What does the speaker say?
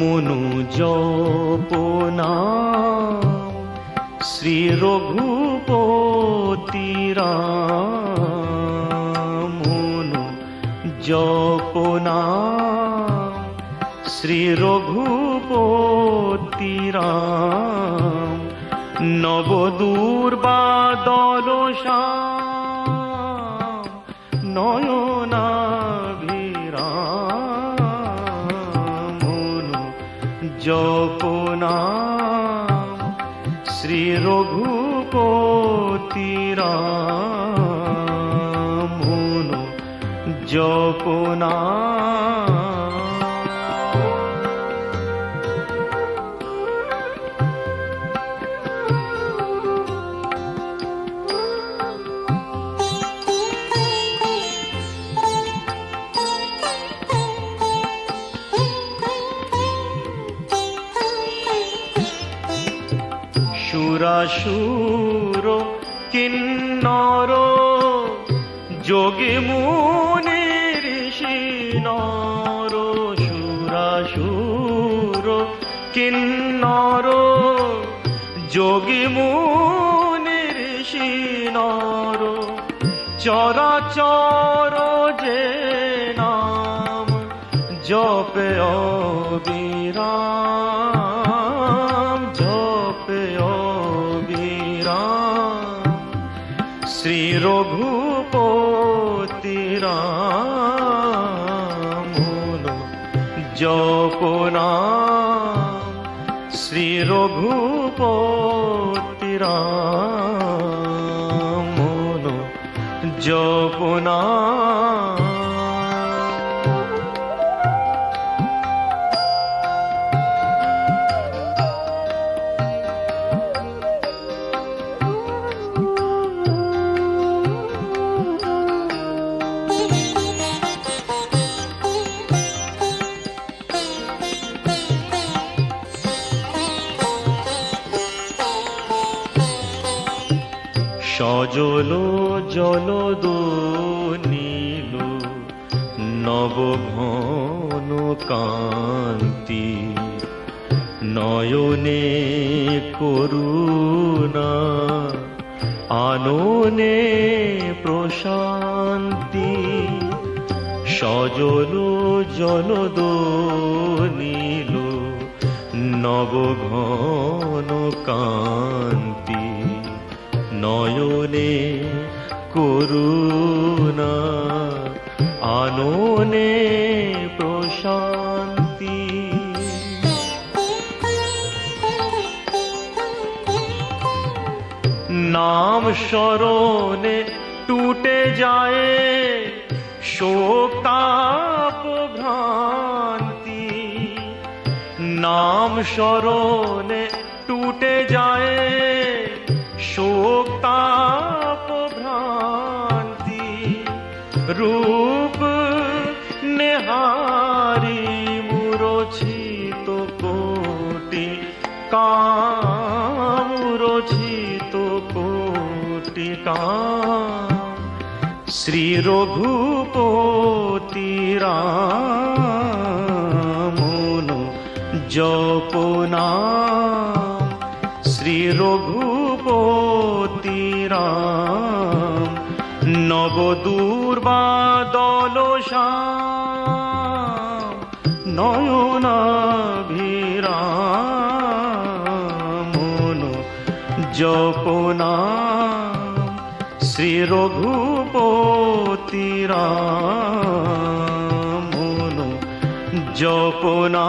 মনু জপনা শ্রী রঘুপতি রাম মনু জপনা শ্রী রঘুপতি রাম নবদূর্বাদল নয়নাভিরাম জপনা শ্রী রঘুপতি রাম। জপনা সুরাসুর কিন্নর যোগী মুনি ঋষি নর সুরাসুর কিন্নর যোগী মুনি ঋষি নর চরাচর যে নাম জপে অবিরাম। শ্রী রঘুপতি রাম। জপনা শ্রী রঘুপতি রাম। জপনা সজল জলদ নীল নবঘন কান্তি। নয়নে করুণা আননে প্রশান্তি। সজল জলদ নীল নবঘন কান্তি। নয়নে করুণা আননে প্রশান্তি। নাম স্মরণে টুটে যায় শোক তাপ ভ্রান্তি। নাম স্মরণে নেহারি মুরছিত কোটি কামুরছিত কোটি কাম শ্রী রঘুপতি রাম জপনা শ্রী রঘুপতি রাম নবদূর্বাদল নয়নাভিরাম জপনা শ্রী রঘুপতি রাম জপনা